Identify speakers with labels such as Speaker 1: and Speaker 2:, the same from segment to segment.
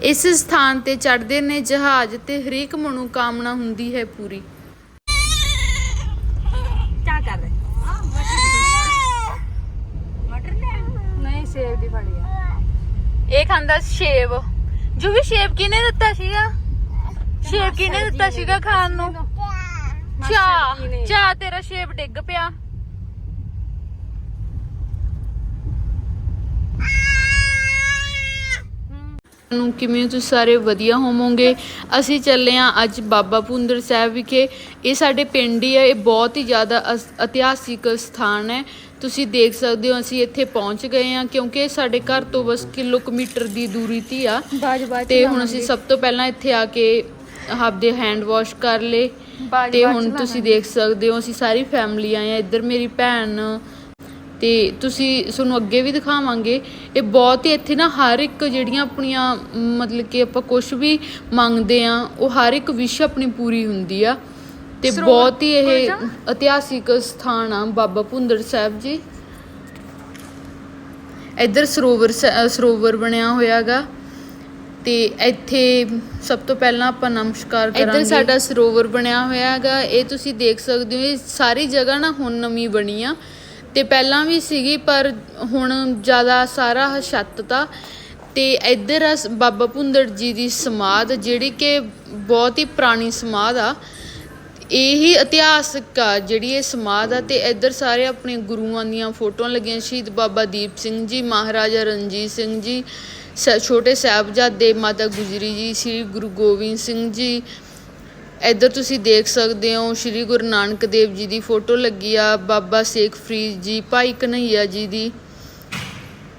Speaker 1: ਇਸ ਸਥਾਨ ਤੇ ਚੜਦੇ ਨੇ ਜਹਾਜ਼ ਤੇ ਹਰੇਕ ਮਨੋਕਾਮਨਾ ਹੁੰਦੀ ਹੈ ਪੂਰੀ। ਇਹ ਖਾਂਦਾ ਸੇਬ। ਜੋ ਵੀ ਸੇਬ ਕਿਨੇ ਦਿੱਤਾ ਸੀਗਾ? ਸੇਬ ਕਿਨੇ ਦਿੱਤਾ ਸੀਗਾ ਖਾਣ ਨੂੰ? ਚਾ ਚਾ ਤੇਰਾ ਸੇਬ ਡਿੱਗ ਪਿਆ। ਨੂੰ ਕਿਵੇਂ ਤੁਸੀਂ ਸਾਰੇ ਵਧੀਆ ਹੋਵੋਗੇ? ਅਸੀਂ ਚੱਲੇ ਆ ਅੱਜ ਬਾਬਾ ਪੁੰਦਰ ਸਾਹਿਬ ਵਿਖੇ। ਇਹ ਸਾਡੇ ਪਿੰਡ ਹੀ ਹੈ ਇਹ ਬਹੁਤ ਹੀ ਜ਼ਿਆਦਾ ਇਤਿਹਾਸਿਕ ਸਥਾਨ ਹੈ। ਤੁਸੀਂ ਦੇਖ ਸਕਦੇ ਹੋ ਅਸੀਂ ਇੱਥੇ ਪਹੁੰਚ ਗਏ ਆ ਕਿਉਂਕਿ ਸਾਡੇ ਘਰ ਤੋਂ ਬਸ ਕਿਲੋ ਕਿਲੋਮੀਟਰ ਦੀ ਦੂਰੀ ਤੇ ਆ। ਤੇ ਹੁਣ ਅਸੀਂ ਸਭ ਤੋਂ ਪਹਿਲਾਂ ਇੱਥੇ ਆ ਕੇ ਆਪਦੇ ਹੈਂਡ ਵਾਸ਼ ਕਰ ਲਏ। ਤੇ ਹੁਣ ਤੁਸੀਂ ਦੇਖ ਸਕਦੇ ਹੋ ਅਸੀਂ ਸਾਰੀ ਫੈਮਲੀ ਆਏ ਆ ਇੱਧਰ ਮੇਰੀ ਭੈਣ ਤੇ ਤੁਸੀਂ ਤੁਹਾਨੂੰ ਅੱਗੇ ਵੀ ਦਿਖਾਵਾਂਗੇ। ਇਹ ਬਹੁਤ ਹੀ ਇੱਥੇ ਨਾ ਹਰ ਇੱਕ ਜਿਹੜੀਆਂ ਆਪਣੀਆਂ ਮਤਲਬ ਕਿ ਆਪਾਂ ਕੁਝ ਵੀ ਮੰਗਦੇ ਆ ਉਹ ਹਰ ਇੱਕ ਵਿਸ਼ ਆਪਣੀ ਪੂਰੀ ਹੁੰਦੀ ਆ। ਤੇ ਬਹੁਤ ਹੀ ਇਹ। ਇਤਿਹਾਸਿਕ ਸਥਾਨ ਆ ਬਾਬਾ ਭੁੰਦਰ ਸਾਹਿਬ ਜੀ। ਇੱਧਰ ਸਰੋਵਰ ਸਰੋਵਰ ਬਣਿਆ ਹੋਇਆਗਾ। ਤੇ ਇੱਥੇ ਸਭ ਤੋਂ ਪਹਿਲਾਂ ਆਪਾਂ ਨਮਸਕਾਰ ਕਰਾਂਗੇ। ਇੱਧਰ ਸਾਡਾ ਸਰੋਵਰ ਬਣਿਆ ਹੋਇਆ ਹੈਗਾ ਇਹ ਤੁਸੀਂ ਦੇਖ ਸਕਦੇ ਹੋ ਇਹ ਸਾਰੀ ਜਗ੍ਹਾ ਨਾ ਹੁਣ ਨਵੀਂ ਬਣੀ ਆ। ਤੇ ਪਹਿਲਾਂ ਵੀ ਸੀਗੀ, ਪਰ ਹੁਣ ਜ਼ਿਆਦਾ ਸਾਰਾ ਛੱਤ ਤਾ। ਤੇ ਇੱਧਰ ਆ ਸ- ਬਾਬਾ ਭੁੰਦੜ ਜੀ ਦੀ ਸਮਾਧ, ਜਿਹੜੀ ਕਿ ਬਹੁਤ ਹੀ ਪੁਰਾਣੀ ਸਮਾਧ ਆ। ਇਹੀ ਇਤਿਹਾਸਕ ਆ ਜਿਹੜੀ ਇਹ ਸਮਾਧ ਆ, ਤੇ ਇੱਧਰ ਸਾਰੇ ਆਪਣੇ ਗੁਰੂਆਂ ਦੀਆਂ ਫੋਟੋਆਂ ਲੱਗੀਆਂ। ਸ਼ਹੀਦ ਬਾਬਾ ਦੀਪ ਸਿੰਘ ਜੀ, ਮਹਾਰਾਜਾ ਰਣਜੀਤ ਸਿੰਘ ਜੀ, ਸ- ਛੋਟੇ ਸਾਹਿਬਜ਼ਾਦੇ ਮਾਤਾ ਗੁਜਰੀ ਜੀ, ਸ੍ਰੀ ਗੁਰੂ ਗੋਬਿੰਦ ਸਿੰਘ ਜੀ ਇੱਧਰ ਤੁਸੀਂ ਦੇਖ ਸਕਦੇ ਹੋ ਸ੍ਰੀ ਗੁਰੂ ਨਾਨਕ ਦੇਵ ਜੀ ਦੀ ਫੋਟੋ ਲੱਗੀ ਆ, ਬਾਬਾ ਸੇਖ ਫਰੀਦ ਜੀ, ਭਾਈ ਕਨਈਆ ਜੀ ਦੀ।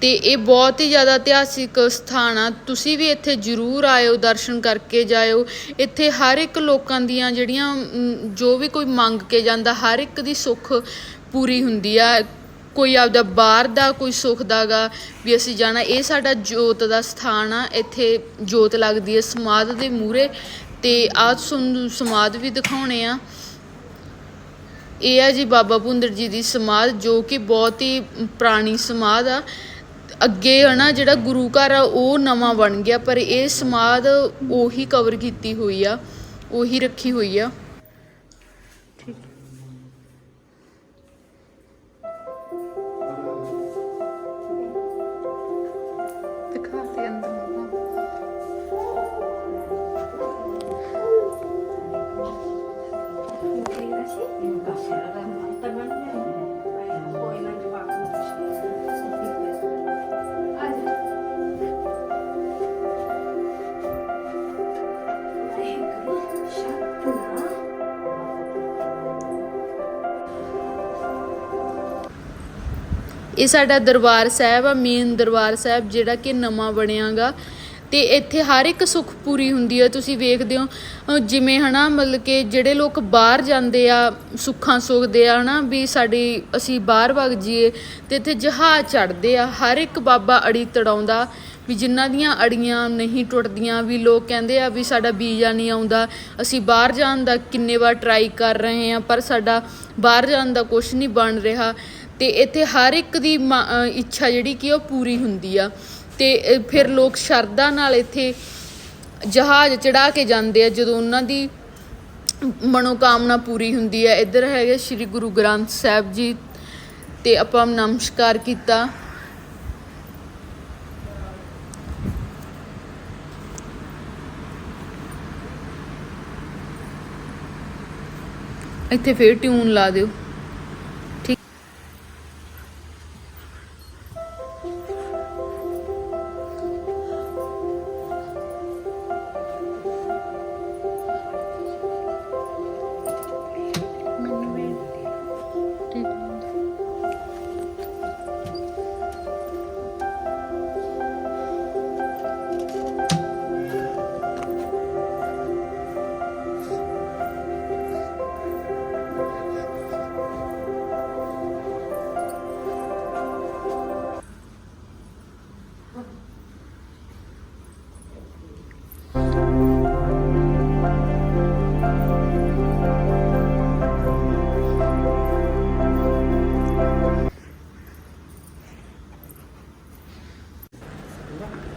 Speaker 1: ਤੇ ਇਹ ਬਹੁਤ ਹੀ ਜ਼ਿਆਦਾ ਇਤਿਹਾਸਿਕ ਸਥਾਨ ਆ। ਤੁਸੀਂ ਵੀ ਇੱਥੇ ਜ਼ਰੂਰ ਆਇਓ, ਦਰਸ਼ਨ ਕਰਕੇ ਜਾਇਓ। ਇੱਥੇ ਹਰ ਇੱਕ ਲੋਕਾਂ ਦੀਆਂ ਜਿਹੜੀਆਂ ਜੋ ਵੀ ਕੋਈ ਮੰਗ ਕੇ ਜਾਂਦਾ, ਹਰ ਇੱਕ ਦੀ ਸੁੱਖ ਪੂਰੀ ਹੁੰਦੀ ਆ। ਕੋਈ ਆਪਦਾ ਬਾਹਰ ਦਾ ਕੋਈ ਸੁੱਖ ਦਾਗਾ ਵੀ ਅਸੀਂ ਜਾਣਾ, ਇਹ ਸਾਡਾ ਜੋਤ ਦਾ ਸਥਾਨ ਆ। ਇੱਥੇ ਜੋਤ ਲੱਗਦੀ ਹੈ ਸਮਾਧ ਦੇ ਮੂਹਰੇ ਤੇ ਆਹ ਤੁਹਾਨੂੰ ਸਮਾਧ ਵੀ ਦਿਖਾਉਣੇ ਆ। ਇਹ ਆ ਜੀ ਬਾਬਾ ਭੁੰਦਰ ਜੀ ਦੀ ਸਮਾਧ, ਜੋ ਕਿ ਬਹੁਤ ਹੀ ਪੁਰਾਣੀ ਸਮਾਧ ਆ। ਅੱਗੇ ਹਨਾ ਜਿਹੜਾ ਗੁਰੂ ਘਰ ਆ, ਉਹ ਨਵਾਂ ਬਣ ਗਿਆ, ਪਰ ਇਹ ਸਮਾਧ ਉਹੀ ਕਵਰ ਕੀਤੀ ਹੋਈ ਆ, ਉਹੀ ਰੱਖੀ ਹੋਈ ਆ। ਦਿਖਾ ਅੰਦਰ। ਇਹ ਸਾਡਾ ਦਰਬਾਰ ਸਾਹਿਬ ਆ ਮੇਨ ਦਰਬਾਰ ਸਾਹਿਬ ਜਿਹੜਾ ਕਿ ਨਵਾਂ ਬਣਿਆਗਾ। ਤੇ ਇੱਥੇ ਹਰ ਇੱਕ ਸੁੱਖ ਪੂਰੀ ਹੁੰਦੀ ਹੈ ਤੁਸੀਂ ਵੇਖਦੇ ਹੋ। ਅਹ ਜਿਵੇਂ ਹਨਾ, ਮਤਲਬ ਕਿ ਜਿਹੜੇ ਲੋਕ ਬਾਹਰ ਜਾਂਦੇ ਆ, ਸੁੱਖਾਂ ਸੁਖਦੇ ਆ ਹਨਾ, ਵੀ ਸਾਡੀ ਅਸੀਂ ਬਾਹਰ ਵਗ ਜੀਏ ਤੇ ਇੱਥੇ ਜਹਾਜ਼ ਚੜਦੇ ਆ। ਹਰ ਇੱਕ ਬਾਬਾ ਅੜੀ ਤੜਾਉਂਦਾ, ਵੀ ਜਿਨ੍ਹਾਂ ਦੀਆਂ ਅੜੀਆਂ ਨਹੀਂ ਟੁੱਟਦੀਆਂ, ਵੀ ਲੋਕ ਕਹਿੰਦੇ ਆ ਵੀ ਸਾਡਾ ਵੀਜ਼ਾ ਨਹੀਂ ਆਉਂਦਾ। ਅਸੀਂ ਬਾਹਰ ਜਾਣ ਦਾ ਕਿੰਨੇ ਵਾਰ ਟਰਾਈ ਕਰ ਰਹੇ ਆ, ਪਰ ਸਾਡਾ ਬਾਹਰ ਜਾਣ ਦਾ ਕੁਝ ਨਹੀਂ ਬਣ ਰਿਹਾ। ਤੇ ਇੱਥੇ ਹਰ ਇੱਕ ਦੀ ਮ- ਇੱਛਾ ਜਿਹੜੀ ਕਿ ਉਹ ਪੂਰੀ ਹੁੰਦੀ ਆ। ਤੇ ਫਿਰ ਲੋਕ ਸ਼ਰਧਾ ਨਾਲ ਇੱਥੇ ਜਹਾਜ਼ ਚੜਾ ਕੇ ਜਾਂਦੇ ਆ, ਜਦੋਂ ਉਹਨਾਂ ਦੀ ਮਨੋਕਾਮਨਾ ਪੂਰੀ ਹੁੰਦੀ ਹੈ ਇੱਧਰ ਹੈਗੇ ਸ੍ਰੀ ਗੁਰੂ ਗ੍ਰੰਥ ਸਾਹਿਬ ਜੀ ਤੇ ਆਪਾਂ ਨਮਸਕਾਰ ਕੀਤਾ। ਇੱਥੇ ਫੇਰ ਟਿਊਨ ਲਾ ਦਿਓ।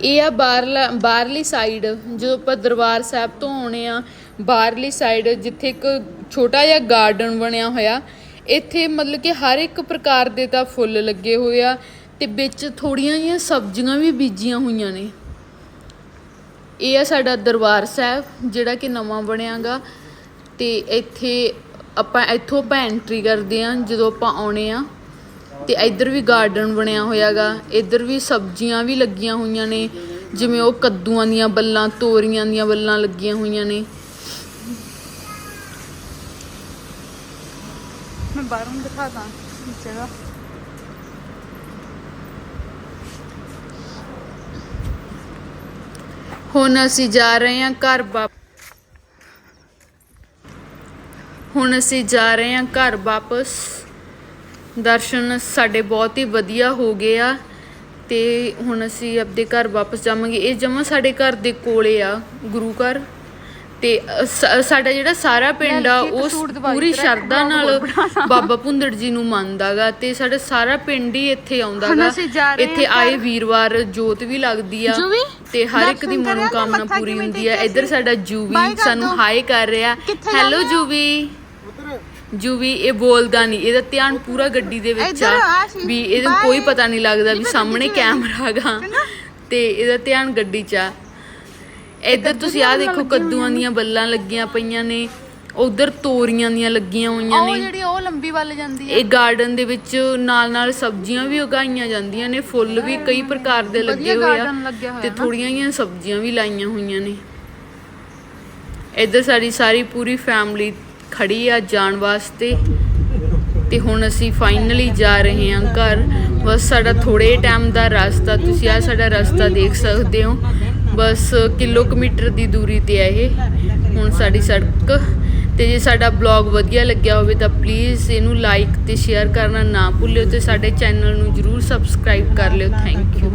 Speaker 1: ਇਹ ਆ ਬਾਹਰਲਾ ਬਾਹਰਲੀ ਸਾਈਡ ਜਦੋਂ ਆਪਾਂ ਦਰਬਾਰ ਸਾਹਿਬ ਤੋਂ ਆਉਣੇ ਆ, ਬਾਹਰਲੀ ਸਾਈਡ ਜਿੱਥੇ ਇੱਕ ਛੋਟਾ ਜਿਹਾ ਗਾਰਡਨ ਬਣਿਆ ਹੋਇਆ। ਇੱਥੇ ਮਤਲਬ ਕਿ ਹਰ ਇੱਕ ਪ੍ਰਕਾਰ ਦੇ ਤਾਂ ਫੁੱਲ ਲੱਗੇ ਹੋਏ ਆ ਤੇ ਵਿੱਚ ਥੋੜੀਆਂ ਜਿਹੀਆਂ ਸਬਜ਼ੀਆਂ ਵੀ ਬੀਜੀਆਂ ਹੋਈਆਂ ਨੇ। ਇਹ ਆ ਸਾਡਾ ਦਰਬਾਰ ਸਾਹਿਬ, ਜਿਹੜਾ ਕਿ ਨਵਾਂ ਬਣਿਆਗਾ। ਤੇ ਇੱਥੇ ਆਪਾਂ ਇੱਥੋਂ ਆਪਾਂ ਐਂਟਰੀ ਕਰਦੇ ਆ, ਜਦੋਂ ਆਪਾਂ ਆਉਣੇ ਆ। ਤੇ ਇੱਧਰ ਵੀ ਗਾਰਡਨ ਬਣਿਆ ਹੋਇਆਗਾ ਇੱਧਰ ਵੀ ਸਬਜ਼ੀਆਂ ਵੀ ਲੱਗੀਆਂ ਹੋਈਆਂ ਨੇ ਜਿਵੇਂ ਉਹ ਕੱਦੂਆਂ ਦੀਆਂ ਬੱਲਾਂ ਤੋਰੀਆਂ ਦੀਆਂ ਬੱਲਾਂ ਲੱਗੀਆਂ ਹੋਈਆਂ ਨੇ।
Speaker 2: ਮੈਂ ਬਾਹਰੋਂ ਦਿਖਾਦਾ ਜਗ੍ਹਾ।
Speaker 1: ਹੁਣ ਅਸੀਂ ਜਾ ਰਹੇ ਹਾਂ ਘਰ ਵਾਪ ਹੁਣ ਅਸੀਂ ਜਾ ਰਹੇ ਹਾਂ ਘਰ ਵਾਪਸ। ਦਰਸ਼ਨ ਸਾਡੇ ਬਹੁਤ ਹੀ ਵਧੀਆ ਹੋ ਗਏ ਆ ਤੇ ਹੁਣ ਅਸੀਂ ਆਪਦੇ ਘਰ ਵਾਪਸ ਜਾਵਾਂਗੇ ਇਹ ਜਮਾ ਸਾਡੇ ਘਰ ਦੇ ਕੋਲੇ ਆ ਗੁਰੂ ਘਰ ਤੇ ਸਾਡਾ ਜਿਹੜਾ ਸਾਰਾ ਪਿੰਡ ਆ ਉਹ ਪੂਰੀ ਸ਼ਰਧਾ ਨਾਲ ਬਾਬਾ ਭੁੰਦੜ ਜੀ ਨੂੰ ਮੰਨਦਾਗਾ ਤੇ ਸਾਡਾ ਸਾਰਾ ਪਿੰਡ ਹੀ ਇੱਥੇ ਆਉਂਦਾਗਾ ਇੱਥੇ ਆਏ। ਵੀਰਵਾਰ ਜੋਤ ਵੀ ਲੱਗਦੀ ਆ ਤੇ ਹਰ ਇੱਕ ਦੀ ਮਨੋਕਾਮਨਾ ਪੂਰੀ ਹੁੰਦੀ
Speaker 2: ਟੇਕਿਆ
Speaker 1: ਇੱਧਰ? ਸਾਡਾ ਜੂਵੀ ਸਾਨੂੰ। ਹਾਈ ਕਰ ਰਿਹਾ ਹੈਲੋ? ਜੂਵੀ ਜੂਵੀ ਇਹ ਬੋਲਦਾ ਨਹੀਂ ਇਹਦਾ ਧਿਆਨ ਪੂਰਾ ਗੱਡੀ ਦੇ ਵਿੱਚ ਆ। ਵੀ ਇਹਨੂੰ। ਕੋਈ ਪਤਾ ਨਹੀਂ ਲੱਗਦਾ ਵੀ ਸਾਹਮਣੇ ਕੈਮਰਾ ਹੈਗਾ। ਤੇ ਇਹਦਾ ਧਿਆਨ ਗੱਡੀ 'ਚ ਆ। ਇੱਧਰ ਤੁਸੀਂ ਆ ਦੇਖੋ ਕੱਦੂਆਂ ਦੀਆਂ ਬੱਲਾਂ ਲੱਗੀਆਂ ਪਈਆਂ ਨੇ ਉਧਰ ਤੋਰੀਆਂ ਦੀਆਂ ਲੱਗੀਆਂ ਹੋਈਆਂ
Speaker 2: ਉਹ
Speaker 1: ਨੇ।
Speaker 2: ਜਿਹੜੀ ਉਹ ਲੰਬੀ ਵੱਲ ਜਾਂਦੀ ਹੈ।
Speaker 1: ਇਹ ਗਾਰਡਨ ਦੇ ਵਿੱਚ ਨਾਲ ਨਾਲ ਸਬਜ਼ੀਆਂ ਵੀ ਉਗਾਈਆਂ ਜਾਂਦੀਆਂ ਨੇ ਫੁੱਲ ਵੀ ਕਈ ਪ੍ਰਕਾਰ ਦੇ ਲੱਗੇ ਹੋਏ ਆ ਤੇ। ਥੋੜੀਆਂ ਜਿਹੀਆਂ ਸਬਜ਼ੀਆਂ ਵੀ ਲਾਈਆਂ ਹੋਈਆਂ ਨੇ। ਇੱਧਰ ਸਾਡੀ ਸਾਰੀ ਪੂਰੀ ਫੈਮਿਲੀ ਖੜੀ ਆ ਜਾਣ ਵਾਸਤੇ। ਤੇ ਹੁਣ ਅਸੀਂ ਫਾਈਨਲੀ ਜਾ ਰਹੇ ਹਾਂ ਘਰ। ਬਸ ਸਾਡਾ ਥੋੜੇ ਟਾਈਮ ਦਾ ਰਸਤਾ, ਤੁਸੀਂ ਆ ਸਾਡਾ ਰਸਤਾ ਦੇਖ ਸਕਦੇ ਹੋ। ਬਸ ਕਿਲੋਮੀਟਰ ਦੀ ਦੂਰੀ ਤੇ ਹੈ ਇਹ, ਹੁਣ ਸਾਡੀ ਸੜਕ। ਤੇ ਜੇ ਸਾਡਾ ਬਲੌਗ ਵਧੀਆ ਲੱਗਿਆ ਹੋਵੇ ਤਾਂ ਪਲੀਜ਼ ਇਹਨੂੰ ਲਾਈਕ ਤੇ ਸ਼ੇਅਰ ਕਰਨਾ ਨਾ ਭੁੱਲਿਓ ਤੇ ਸਾਡੇ ਚੈਨਲ ਨੂੰ ਜਰੂਰ ਸਬਸਕ੍ਰਾਈਬ ਕਰ ਲਿਓ। Thank you